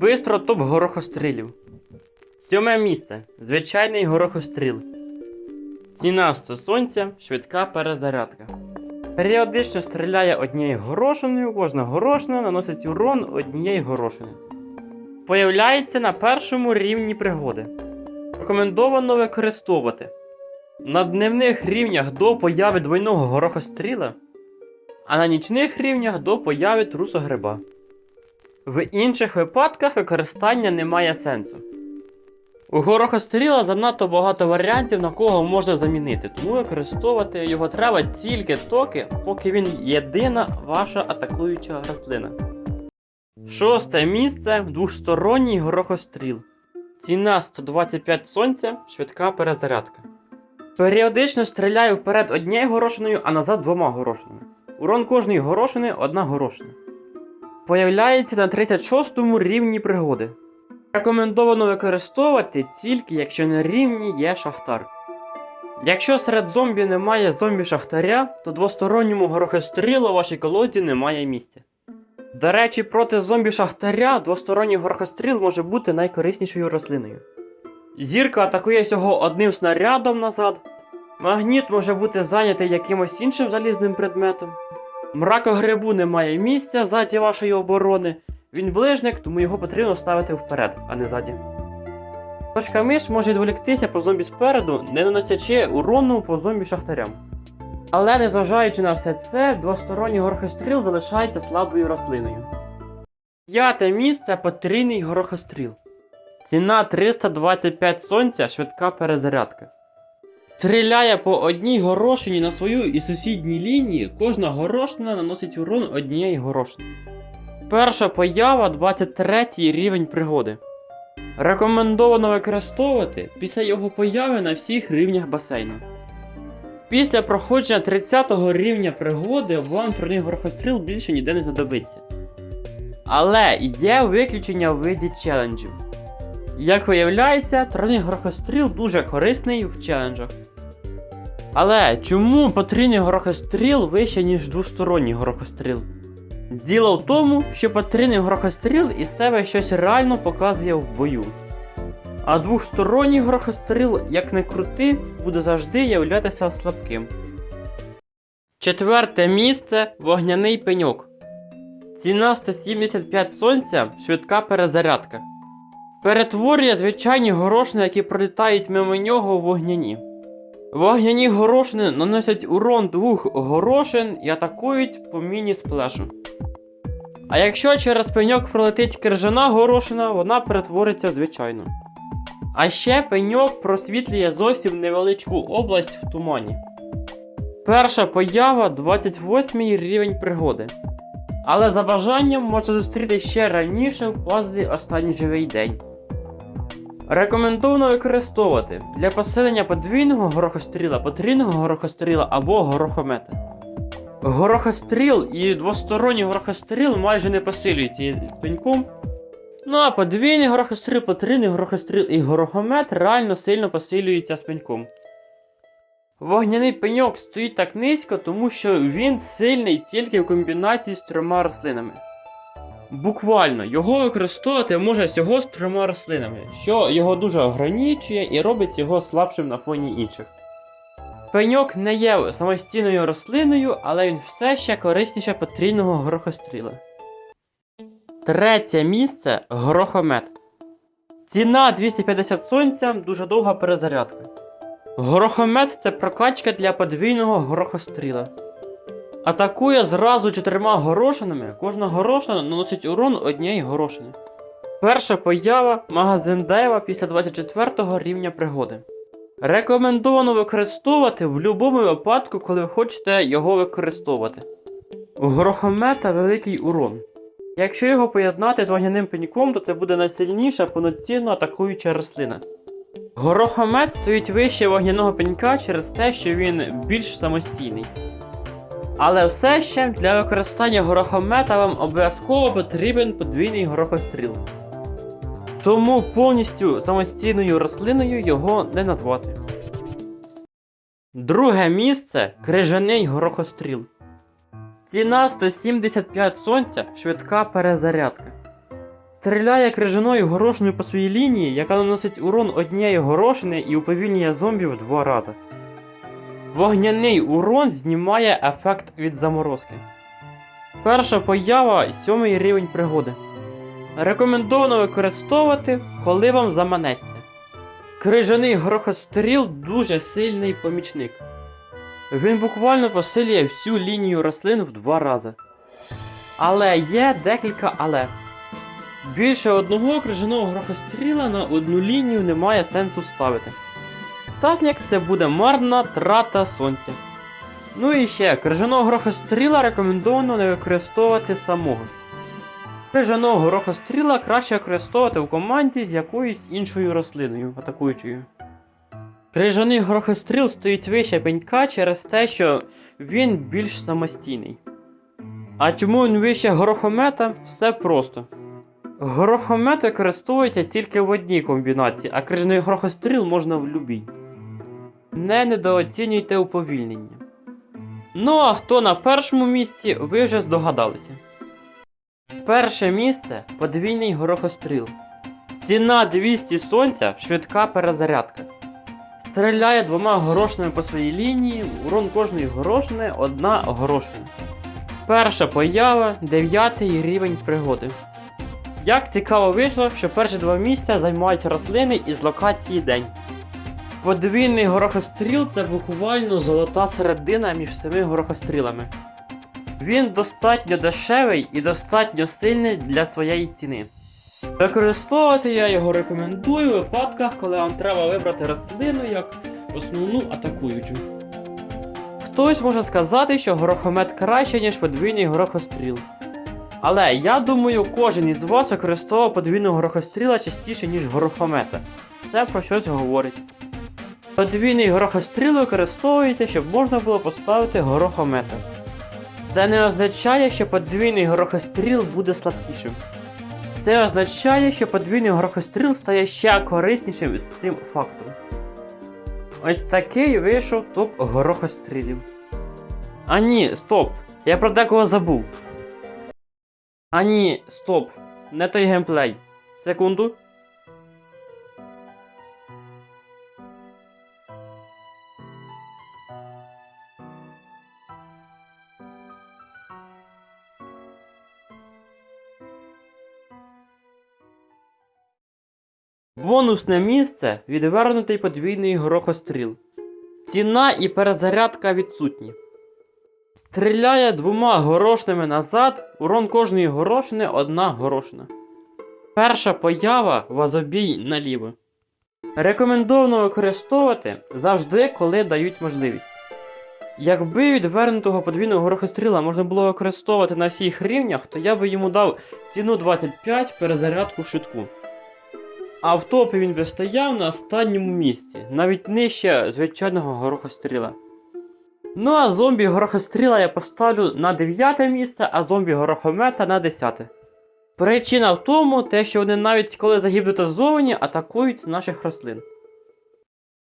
Бистро топ горохострілів. Сьоме місце. Звичайний горохостріл. Ціна 100 сонця, швидка перезарядка. Періодично стріляє однією горошиною, кожна горошина наносить урон однієї горошини. Появляється на першому рівні пригоди. Рекомендовано використовувати. На дневних рівнях до появи двойного горохостріла, а на нічних рівнях до появи трусогриба. В інших випадках використання не має сенсу. У горохостріла занадто багато варіантів, на кого можна замінити, тому використовувати його треба тільки токи, поки він єдина ваша атакуюча рослина. Шосте місце двосторонній горохостріл. Ціна 125 сонця, швидка перезарядка. Періодично стріляю вперед однією горошиною, а назад двома горошинами. Урон кожної горошини одна горошина. Появляється на 36 рівні пригоди. Рекомендовано використовувати тільки якщо на рівні є шахтар. Якщо серед зомбі немає зомбі-шахтаря, то двосторонньому горохострілу у вашій колоді немає місця. До речі, проти зомбі-шахтаря двосторонній горохостріл може бути найкориснішою рослиною. Зірка атакує всього одним снарядом назад. Магніт може бути зайнятий якимось іншим залізним предметом. Мракогрибу немає місця ззаді вашої оборони. Він ближник, тому його потрібно ставити вперед, а не ззаді. Точка миш може відволіктися по зомбі спереду, не наносячи урону по зомбі шахтарям. Але незважаючи на все це, двосторонній горохостріл залишається слабою рослиною. П'яте місце потрійний горохостріл. Ціна 325 сонця, швидка перезарядка. Стріляє по одній горошині на свою і сусідній лінії, кожна горошина наносить урон однієї горошини. Перша поява 23 рівень пригоди. Рекомендовано використовувати після його появи на всіх рівнях басейну. Після проходження 30 рівня пригоди вам про них горохостріл більше ніде не знадобиться. Але є виключення в виді челенджів. Як виявляється, тройний горохостріл дуже корисний в челенджах. Але чому потрійний горохостріл вище, ніж двосторонній горохостріл? Діло в тому, що потрійний горохостріл із себе щось реально показує в бою. А двосторонній горохостріл, як не крути, буде завжди являтися слабким. Четверте місце вогняний пеньок. Ціна 175 сонця, швидка перезарядка. Перетворює звичайні горошини, які пролітають мимо нього у вогняні. Вогняні горошини наносять урон двох горошин і атакують по міні-сплешу. А якщо через пеньок пролетить крижана горошина, вона перетвориться в звичайну. А ще пеньок просвітлює зовсім невеличку область в тумані. Перша поява 28 рівень пригоди. Але за бажанням можна зустріти ще раніше в пазлі останній живий день. Рекомендовано використовувати для посилення подвійного горохостріла, потрійного горохостріла або горохомета. Горохостріл і двосторонній горохостріл майже не посилюються пеньком. Ну а подвійний горохостріл, потрійний горохостріл і горохомет реально сильно посилюються з. Вогняний пеньок стоїть так низько, тому що він сильний тільки в комбінації з трьома рослинами. Буквально, його використовувати може всього з трьома рослинами, що його дуже ограничує і робить його слабшим на фоні інших. Пеньок не є самостійною рослиною, але він все ще корисніше потрійного горохостріла. Третє місце горохомет. Ціна 250 сонця, дуже довга перезарядка. Горохомет це прокачка для подвійного горохостріла. Атакує зразу чотирма горошинами, кожна горошина наносить урон однієї горошини. Перша поява магазин Дева після 24 рівня пригоди. Рекомендовано використовувати в будь-якому випадку, коли ви хочете його використовувати. У горохомета великий урон. Якщо його поєднати з вогняним пеньком, то це буде найсильніша повноцінно атакуюча рослина. Горохомет стоїть вище вогняного пенька через те, що він більш самостійний. Але все ще для використання горохомета вам обов'язково потрібен подвійний горохостріл. Тому повністю самостійною рослиною його не назвати. Друге місце крижаний горохостріл. Ціна 175 сонця, швидка перезарядка. Стріляє крижаною горошиною по своїй лінії, яка наносить урон однієї горошини і уповільнює зомбі в два рази. Вогняний урон знімає ефект від заморозки. Перша поява сьомий рівень пригоди. Рекомендовано використовувати, коли вам заманеться. Крижаний грохостріл дуже сильний помічник. Він буквально посилює всю лінію рослин в два рази. Але є декілька але. Більше одного крижаного грохостріла на одну лінію немає сенсу ставити. Так як це буде марна трата сонця. Ну і ще, крижаного грохостріла рекомендовано не використовувати самого. Крижаного грохостріла краще використовувати в команді з якоюсь іншою рослиною, атакуючою. Крижаний грохостріл стоїть вище пенька через те, що він більш самостійний. А чому він вище горохомета? Все просто. Горохомет використовується тільки в одній комбінації, а крижаний грохостріл можна в любій. Не недооцінюйте уповільнення. Ну а хто на першому місці, ви вже здогадалися. Перше місце подвійний горохостріл. Ціна 200 сонця, швидка перезарядка. Стріляє двома горошинами по своїй лінії, урон кожної горошини одна горошина. Перша поява 9 рівень пригоди. Як цікаво вийшло, що перші два місця займають рослини із локації день. Подвійний горохостріл це буквально золота середина між всіми горохострілами. Він достатньо дешевий і достатньо сильний для своєї ціни. Використовувати я його рекомендую у випадках, коли вам треба вибрати рослину як основну атакуючу. Хтось може сказати, що горохомет краще, ніж подвійний горохостріл. Але я думаю, кожен із вас використовував подвійного горохостріла частіше, ніж горохомета. Це про щось говорить. Подвійний горохостріл використовуєте, щоб можна було поставити горохомета. Це не означає, що подвійний горохостріл буде слабкішим. Це означає, що подвійний горохостріл стає ще кориснішим з цим фактом. Ось такий вийшов топ горохострілів. А ні, стоп! Я про декого забув. А ні, стоп. Не той геймплей. Секунду. Бонусне місце відвернутий подвійний горохостріл. Ціна і перезарядка відсутні. Стріляє двома горошинами назад, урон кожної горошини одна горошина. Перша поява вазобій наліво. Рекомендовано використовувати завжди, коли дають можливість. Якби відвернутого подвійного горохостріла можна було використовувати на всіх рівнях, то я би йому дав ціну 25 перезарядку швидку. А в топі він би стояв на останньому місці, навіть нижче звичайного горохостріла. Ну а зомбі горохостріла я поставлю на 9 місце, а зомбі горохомета на 10. Причина в тому, те, що вони навіть коли загібнутозовані, атакують наших рослин.